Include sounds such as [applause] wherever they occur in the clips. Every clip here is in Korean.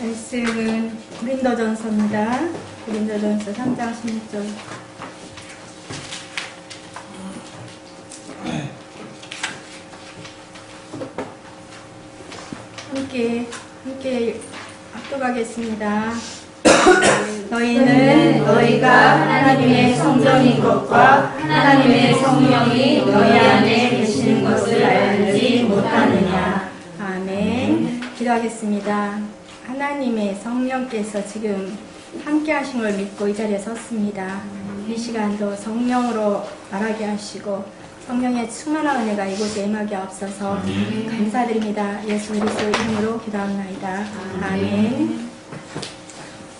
말씀은 고린도전서입니다. 고린도전서 3장 16절. 함께 함께 합독하겠습니다. 너희는 너희가 하나님의 성전인 것과 하나님의 성령이 너희 안에 계시는 것을 알지 못하느냐. 아멘. 기도하겠습니다. 하나님의 성령께서 지금 함께 하신 걸 믿고 이 자리에 섰습니다. 이 시간도 성령으로 말하게 하시고 성령의 충만한 은혜가 이곳에 임하게 없어서 감사드립니다. 예수 그리스도 이름으로 기도합니다. 아멘.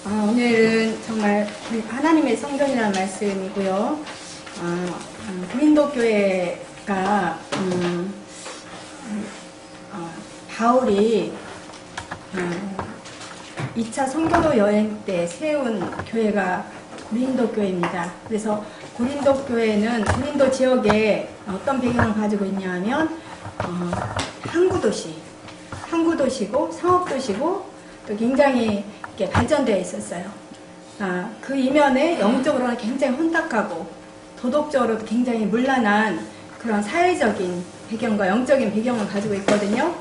아, 오늘은 정말 하나님의 성전이라는 말씀이고요. 아, 음, 고린도 교회가 음, 어, 바울이 어, 2차 성교도 여행 때 세운 교회가 고린도 교회입니다. 그래서 고린도 교회는 고린도 지역에 어떤 배경을 가지고 있냐 하면 어, 항구 도시, 항구 도시고 상업 도시고 또 굉장히 이렇게 발전되어 있었어요. 아, 그 이면에 영적으로는 굉장히 혼탁하고 도덕적으로도 굉장히 문란한 그런 사회적인 배경과 영적인 배경을 가지고 있거든요.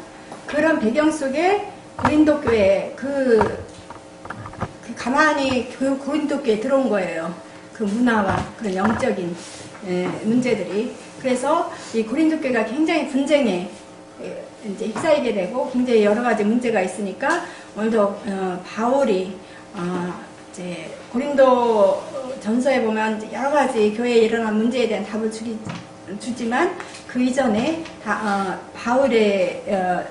그런 배경 속에 고린도 교회 그, 그 가만히 그 고린도 교회에 들어온 거예요. 그 문화와 그런 영적인 예, 문제들이. 그래서 이 고린도 교회가 굉장히 분쟁에 예, 이제 휩싸이게 되고 굉장히 여러 가지 문제가 있으니까 오늘도 어, 바울이 어, 이제 고린도 전서에 보면 여러 가지 교회에 일어난 문제에 대한 답을 주기, 주지만 그 이전에 다, 어, 바울에 어,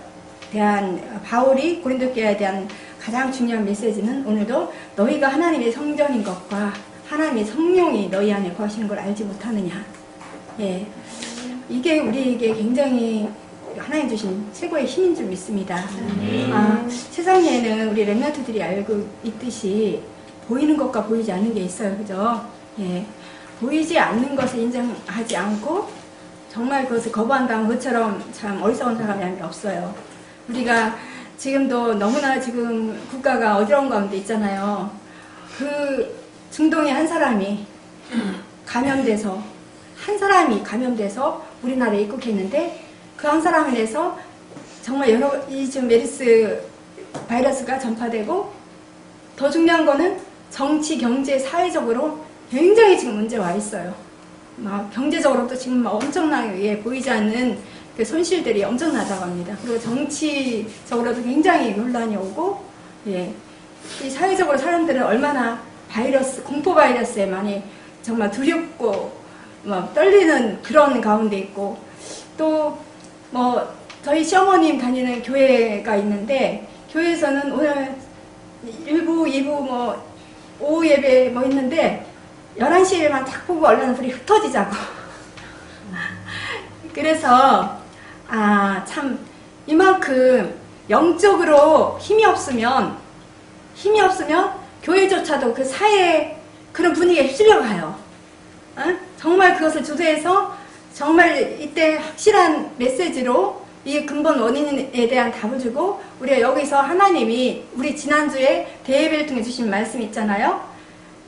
대한 바울이 고린도 교회에 대한 가장 중요한 메시지는 오늘도 너희가 하나님의 성전인 것과 하나님의 성령이 너희 안에 거하시는 걸 알지 못하느냐. 예. 이게 우리에게 굉장히 하나님 주신 최고의 힘인 줄 믿습니다. 아, 세상에는 우리 랩런트들이 알고 있듯이 보이는 것과 보이지 않는 게 있어요. 그죠? 예. 보이지 않는 것을 인정하지 않고 정말 그것을 거부한다는 것처럼 참 어리석은 사람이 없어요. 우리가 지금도 너무나 지금 국가가 어지러운 가운데 있잖아요. 그 중동의 한 사람이 감염돼서 한 사람이 감염돼서 우리나라에 입국했는데 그 한 사람에 대해서 정말 여러 이 지금 메르스 바이러스가 전파되고 더 중요한 거는 정치, 경제, 사회적으로 굉장히 지금 문제가 와 있어요. 막 경제적으로도 지금 막 엄청나게 보이지 않는 그 손실들이 엄청나다고 합니다. 그리고 정치적으로도 굉장히 논란이 오고, 예. 이 사회적으로 사람들은 얼마나 바이러스, 공포 바이러스에 많이 정말 두렵고, 막 떨리는 그런 가운데 있고, 또, 뭐, 저희 시어머님 다니는 교회가 있는데, 교회에서는 오늘 1부, 2부 뭐, 오후 예배 뭐 있는데, 11시에만 딱 보고 얼른 불이 흩어지자고. [laughs] 그래서, 아, 참, 이만큼 영적으로 힘이 없으면, 힘이 없으면 교회조차도 그 사회 그런 분위기에 휩쓸려가요. 어? 정말 그것을 주도해서 정말 이때 확실한 메시지로 이 근본 원인에 대한 답을 주고 우리가 여기서 하나님이 우리 지난주에 대예배를 통해 주신 말씀 있잖아요.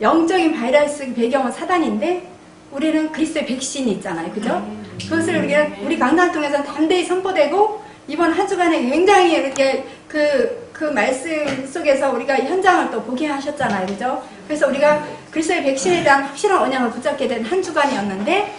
영적인 바이러스 배경은 사단인데 우리는 그리스도의 백신이 있잖아요. 그죠? 그것을 우리가 우리 강단 통해서 담대히 선포되고 이번 한 주간에 굉장히 이렇게 그, 그 말씀 속에서 우리가 현장을 또 보게 하셨잖아요. 그죠? 그래서 우리가 그리스도의 백신에 대한 확실한 언약을 붙잡게 된 한 주간이었는데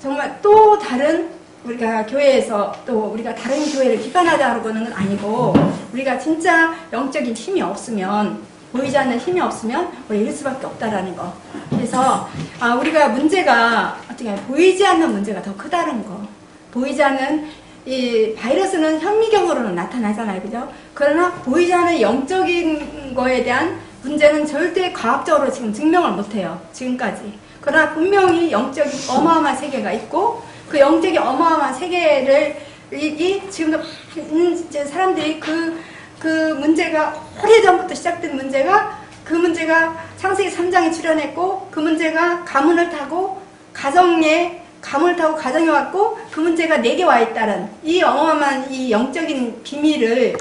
정말 또 다른 우리가 교회에서 또 우리가 다른 교회를 비판하자는 건 아니고 우리가 진짜 영적인 힘이 없으면 보이지 않는 힘이 없으면 우리 이럴 수밖에 없다라는 거. 그래서 아, 우리가 문제가 어떻게 보이지 않는 문제가 더 크다는 거. 보이지 않는 이 바이러스는 현미경으로는 나타나잖아요, 그죠? 그러나 보이지 않는 영적인 거에 대한 문제는 절대 과학적으로 지금 증명을 못해요, 지금까지. 그러나 분명히 영적인 어마어마한 세계가 있고 그 영적인 어마어마한 세계를 이, 이 지금도 많은 사람들이 그, 그 문제가 오래전부터 시작된 문제가 그 문제가 창세기 3장에 출현했고 그 문제가 가문을 타고 가정에 가문을 타고 가정에 왔고 그 문제가 내게 와 있다는 이 어마어마한 이 영적인 비밀을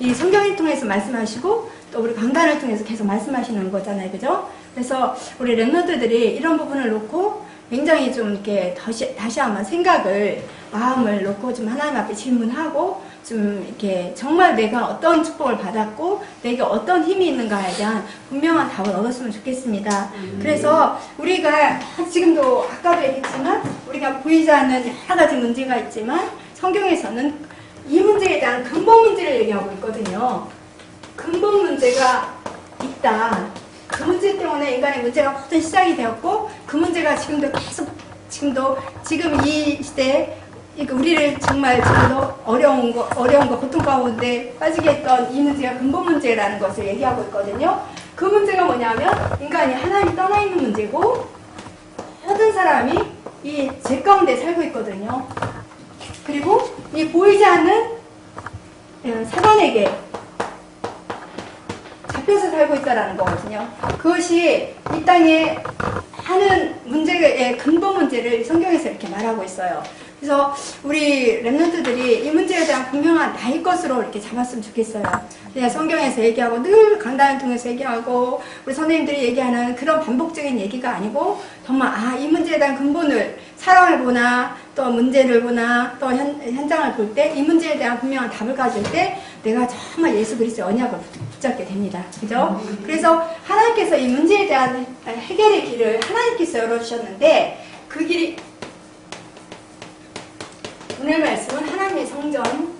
이 성경을 통해서 말씀하시고 또 우리 강단을 통해서 계속 말씀하시는 거잖아요. 그죠? 그래서 우리 랩런트들이 이런 부분을 놓고 굉장히 좀 이렇게 다시, 다시 한번 생각을, 마음을 놓고 좀 하나님 앞에 질문하고 좀 이렇게 정말 내가 어떤 축복을 받았고 내게 어떤 힘이 있는가에 대한 분명한 답을 얻었으면 좋겠습니다. 그래서 우리가 지금도 아까도 얘기했지만 우리가 보이지 않는 여러 가지 문제가 있지만 성경에서는 이 문제에 대한 근본 문제를 얘기하고 있거든요. 근본 문제가 있다. 그 문제 때문에 인간의 문제가 모든 시작이 되었고 그 문제가 지금도 계속 지금도 지금 이 시대에 이거 우리를 정말 지금도 어려운 거 어려운 거 고통 가운데 빠지게 했던 이 문제가 근본 문제라는 것을 얘기하고 있거든요. 그 문제가 뭐냐면 인간이 하나님 떠나 있는 문제고 모든 사람이 이 죄 가운데 살고 있거든요. 그리고 이 보이지 않는 어, 사단에게 잡혀서 살고 있다라는 거거든요. 그것이 이 땅에 하는 문제의 근본 문제를 성경에서 이렇게 말하고 있어요. 그래서 우리 랩런트들이 이 문제에 대한 분명한 나의 것으로 이렇게 잡았으면 좋겠어요. 그냥 성경에서 얘기하고 늘 강단을 통해서 얘기하고 우리 선생님들이 얘기하는 그런 반복적인 얘기가 아니고 정말 아 이 문제에 대한 근본을 사랑을 보나 또 문제를 보나 또 현, 현장을 볼 때 이 문제에 대한 분명한 답을 가질 때 내가 정말 예수 그리스도의 언약을 붙- 붙잡게 됩니다. 그죠? 그래서 하나님께서 이 문제에 대한 해결의 길을 하나님께서 열어주셨는데 그 길이 오늘 말씀은 하나님의 성전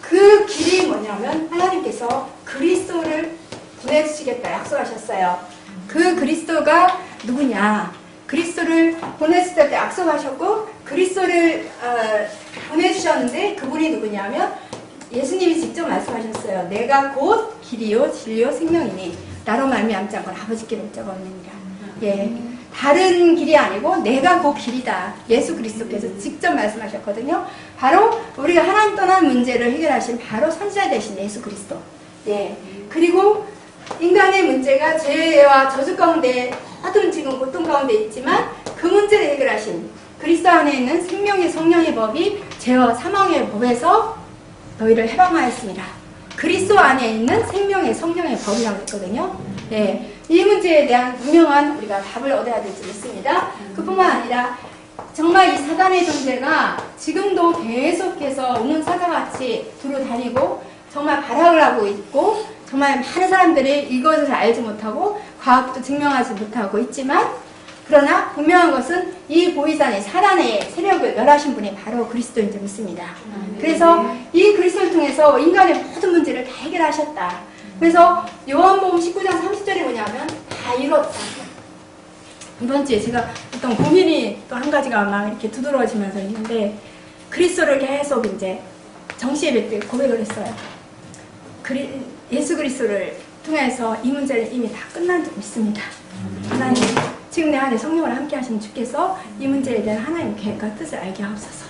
그 길이 뭐냐면 하나님께서 그리스도를 보내주시겠다 약속하셨어요. 그 그리스도가 누구냐? 그리스도를 보내주실 때 약속하셨고 그리스도를 어, 보내주셨는데 그분이 누구냐면 예수님이 직접 말씀하셨어요. 내가 곧 길이요 진리요 생명이니 나로 말미암지 않고 아버지께 올 자가 없느니라. 예. 다른 길이 아니고 내가 그 길이다. 예수 그리스도께서 직접 말씀하셨거든요. 바로 우리가 하나님 떠난 문제를 해결하신 바로 선지자 되신 예수 그리스도. 예. 그리고 인간의 문제가 죄와 저주 가운데 하든 지금 고통 가운데 있지만 그 문제를 해결하신 그리스도 안에 있는 생명의 성령의 법이 죄와 사망의 법에서 너희를 해방하였습니다. 그리스도 안에 있는 생명의 성령의 법이라고 했거든요. 예, 이 문제에 대한 분명한 우리가 답을 얻어야 될지 믿습니다. 그뿐만 아니라 정말 이 사단의 존재가 지금도 계속해서 우는 사자같이 두루 다니고 정말 발악을 하고 있고 정말 많은 사람들이 이것을 알지 못하고 과학도 증명하지 못하고 있지만 그러나 분명한 것은 이 보이자니 사단의 세력을 멸하신 분이 바로 그리스도인 줄 믿습니다. 그래서 이 그리스도를 통해서 인간의 모든 문제를 다 해결하셨다. 그래서 요한복음 19장 30절이 뭐냐면 다 이뤘다. 이번 주에 제가 어떤 고민이 또 한 가지가 막 이렇게 두드러지면서 있는데 그리스도를 계속 이제 정시예배 때 고백을 했어요. 그리, 예수 그리스도를 통해서 이 문제는 이미 다 끝난 줄 믿습니다. 하나님, 지금 내 안에 성령을 함께 하시는 주께서 이 문제에 대한 하나님의 계획과 뜻을 알게 하옵소서.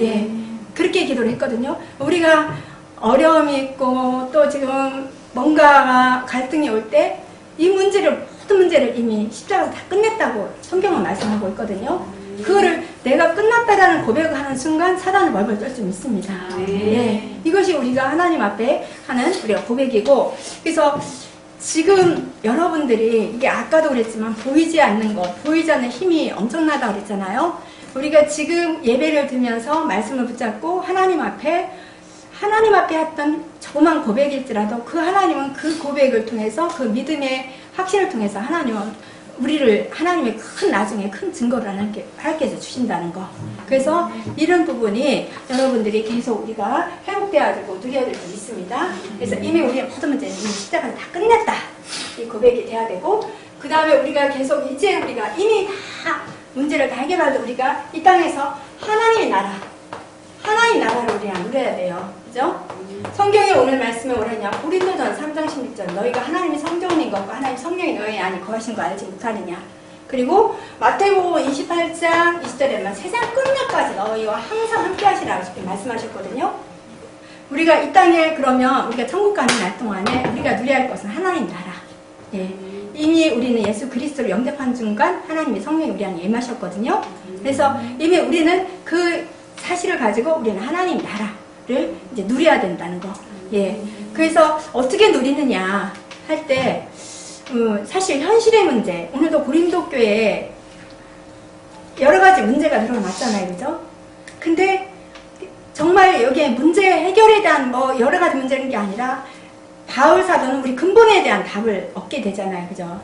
예. 그렇게 기도를 했거든요. 우리가 어려움이 있고 또 지금 뭔가 갈등이 올 때 이 문제를 모든 문제를 이미 십자가에서 다 끝냈다고 성경은 말씀하고 있거든요. 그거를 내가 끝났다라는 고백을 하는 순간 사단은 벌벌 떨줄 믿습니다. 예. 이것이 우리가 하나님 앞에 하는 우리가 고백이고 그래서 지금 여러분들이 이게 아까도 그랬지만 보이지 않는 것, 보이지 않는 힘이 엄청나다 그랬잖아요. 우리가 지금 예배를 드면서 말씀을 붙잡고 하나님 앞에 하나님 앞에 했던 조그만 고백일지라도 그 하나님은 그 고백을 통해서 그 믿음의 확신을 통해서 하나님은 우리를 하나님의 큰 나중에 큰 증거를 하나님께 해 주신다는 거. 그래서 이런 부분이 여러분들이 계속 우리가 회복돼야 되고 누려야 될줄 믿습니다. 그래서 이미 우리의 모든 문제는 이미 십자가를 다 끝냈다. 이 고백이 돼야 되고 그 다음에 우리가 계속 이제 우리가 이미 다 문제를 다 해결하려 우리가 이 땅에서 하나님의 나라 하나님 나라를 우리가 누려야 돼요. 그죠? 성경에 오늘 말씀에 뭐랬냐? 고린도전 3장 16절 너희가 하나님의 성전인 것과 하나님 성령이 너희 안에 거하신 거 알지 못하느냐? 그리고 마태복음 28장 20절에 보면 세상 끝날까지 너희와 항상 함께 하시라고 이렇게 말씀하셨거든요. 우리가 이 땅에 그러면 우리가 천국 가는 날 동안에 우리가 누려야 할 것은 하나님 나라. 예. 이미 우리는 예수 그리스도를 영접한 순간 하나님의 성령이 우리 안에 임하셨거든요. 그래서 이미 우리는 그 사실을 가지고 우리는 하나님 나라 를 이제 누려야 된다는 거. 예. 그래서 어떻게 누리느냐 할 때, 음, 사실 현실의 문제, 오늘도 고린도 교회에 여러 가지 문제가 드러났잖아요. 그죠? 근데 정말 여기에 문제 해결에 대한 뭐 여러 가지 문제인 게 아니라 바울 사도는 우리 근본에 대한 답을 얻게 되잖아요. 그죠?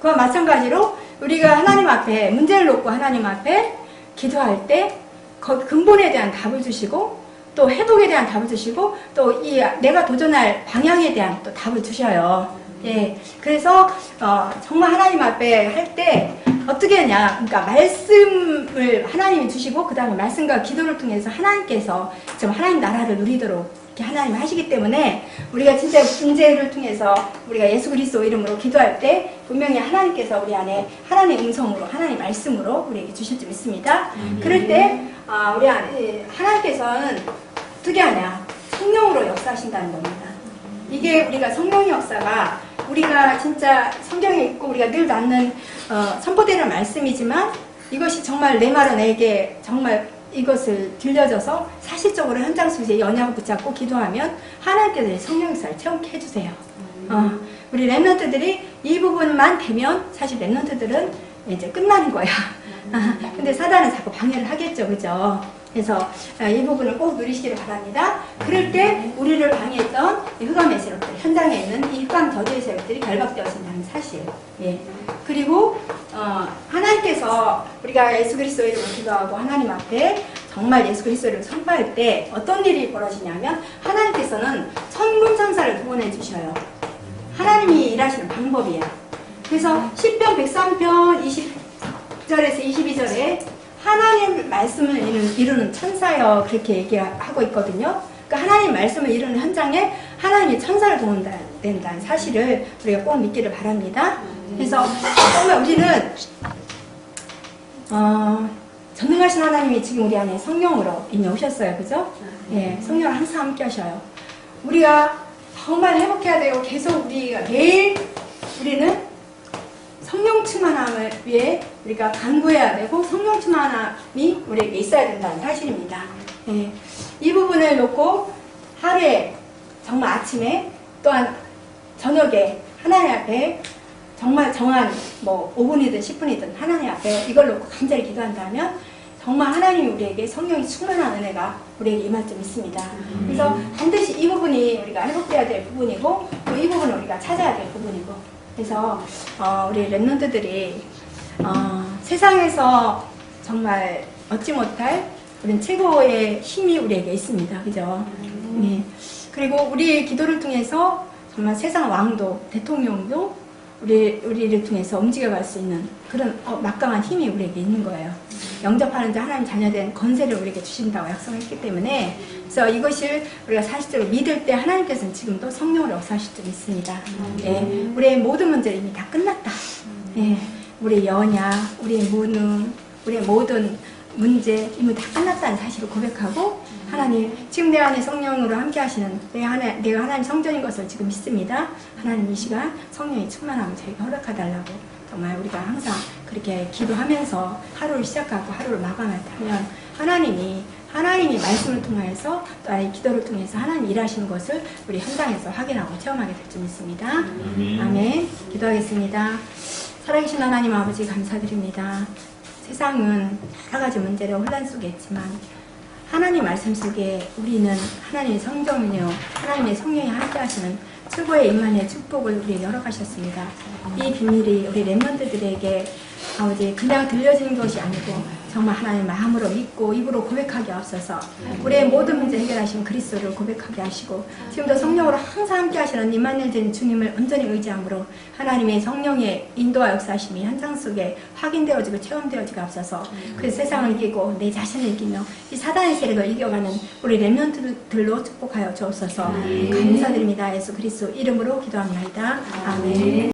그와 마찬가지로 우리가 하나님 앞에 문제를 놓고 하나님 앞에 기도할 때 거기 근본에 대한 답을 주시고 또 회복에 대한 답을 주시고 또 이 내가 도전할 방향에 대한 또 답을 주셔요. 예. 그래서 어, 정말 하나님 앞에 할 때 어떻게 하냐? 그러니까 말씀을 하나님이 주시고 그 다음에 말씀과 기도를 통해서 하나님께서 좀 하나님 나라를 누리도록 이렇게 하나님 하시기 때문에 우리가 진짜 문제를 통해서 우리가 예수 그리스도 이름으로 기도할 때 분명히 하나님께서 우리 안에 하나님의 음성으로 하나님 말씀으로 우리에게 주실 줄 믿습니다. 그럴 때 아, 우리 하나님께서는 어떻게 하냐? 성령으로 역사하신다는 겁니다. 이게 우리가 성령의 역사가 우리가 진짜 성경에 있고 우리가 늘 낳는 어, 선포되는 말씀이지만 이것이 정말 내 말은 내게 정말 이것을 들려줘서 사실적으로 현장 속에 연약을 붙잡고 기도하면 하나님께서 성령 역사를 체험케 해주세요. 어, 우리 랩런트들이 이 부분만 되면 사실 랩런트들은 이제 끝나는 거야. 아, 근데 사단은 자꾸 방해를 하겠죠, 그죠? 그래서 아, 이 부분을 꼭 누리시기를 바랍니다. 그럴 때 우리를 방해했던 이 흑암의 세력들, 현장에 있는 이 흑암 저주의 세력들이 결박되어진다는 사실. 예. 그리고 어, 하나님께서 우리가 예수 그리스도 이름으로 기도하고 하나님 앞에 정말 예수 그리스도 이름을 선포할 때 어떤 일이 벌어지냐면 하나님께서는 천군 천사를 구원해 주셔요. 하나님이 일하시는 방법이야. 그래서 10편 103편 20 절에서 22절에 하나님 말씀을 이루는, 이루는 천사여 그렇게 얘기하고 있거든요. 그러니까 하나님 말씀을 이루는 현장에 하나님이 천사를 도운다 된다는 사실을 우리가 꼭 믿기를 바랍니다. 그래서 정말 우리는 어, 전능하신 하나님이 지금 우리 안에 성령으로 이미 오셨어요. 그죠? 예, 성령을 항상 함께 하셔요. 우리가 정말 회복해야 되고 계속 우리가 매일 우리는 성령 충만함을 위해 우리가 간구해야 되고 성령 충만함이 우리에게 있어야 된다는 사실입니다. 예, 이 부분을 놓고 하루에 정말 아침에 또한 저녁에 하나님 앞에 정말 정한 뭐 5분이든 10분이든 하나님 앞에 이걸 놓고 간절히 기도한다면 정말 하나님이 우리에게 성령이 충만한 은혜가 우리에게 임할 줄 믿습니다. 그래서 반드시 이 부분이 우리가 회복돼야 될 부분이고 또 이 부분을 우리가 찾아야 될 부분이고 그래서 어, 우리 랩런트들이 어, 세상에서 정말 얻지 못할 우리 최고의 힘이 우리에게 있습니다. 그죠? 네. 그리고 우리의 기도를 통해서 정말 세상 왕도 대통령도 우리, 우리를 통해서 움직여갈 수 있는 그런 어, 막강한 힘이 우리에게 있는 거예요. 영접하는 자 하나님 자녀된 건세를 우리에게 주신다고 약속했기 때문에 그래서 이것을 우리가 사실적으로 믿을 때 하나님께서는 지금도 성령으로 역사하실 줄 믿습니다. 예, 우리의 모든 문제는 이미 다 끝났다. 예, 우리의 연약, 우리의 무능, 우리의 모든 문제 이미 다 끝났다는 사실을 고백하고 하나님 지금 내 안에 성령으로 함께 하시는 내 안에 내가 하나님 성전인 것을 지금 믿습니다. 하나님 이 시간 성령이 충만함을 저에게 허락하달라고 정말 우리가 항상 그렇게 기도하면서 하루를 시작하고 하루를 마감할 때면 하나님이 하나님이 말씀을 통해서 또 아니 기도를 통해서 하나님 일하시는 것을 우리 현장에서 확인하고 체험하게 될 줄 믿습니다. 아멘. 기도하겠습니다. 살아계신 하나님 아버지 감사드립니다. 세상은 여러 가지 문제로 혼란 속에 있지만 하나님 말씀 속에 우리는 하나님의 성정이요 하나님의 성령이 함께 하시는 최고의 임만의 축복을 우리 열어가셨습니다. 이 비밀이 우리 랩런트들에게 아버지 그냥 들려지는 것이 아니고 정말 하나님 마음으로 믿고 입으로 고백하게 앞서서 우리의 모든 문제 해결하신 그리스도를 고백하게 하시고 지금도 성령으로 항상 함께 하시는 임마누엘 된 주님을 온전히 의지함으로 하나님의 성령의 인도와 역사심이 현장 속에 확인되어지고 체험되어지고 앞서서 그 세상을 이기고 내 자신을 이기며 이 사단의 세력을 이겨가는 우리 렘넌트들로 축복하여 주옵소서. 감사드립니다. 예수 그리스도 이름으로 기도합니다. 아멘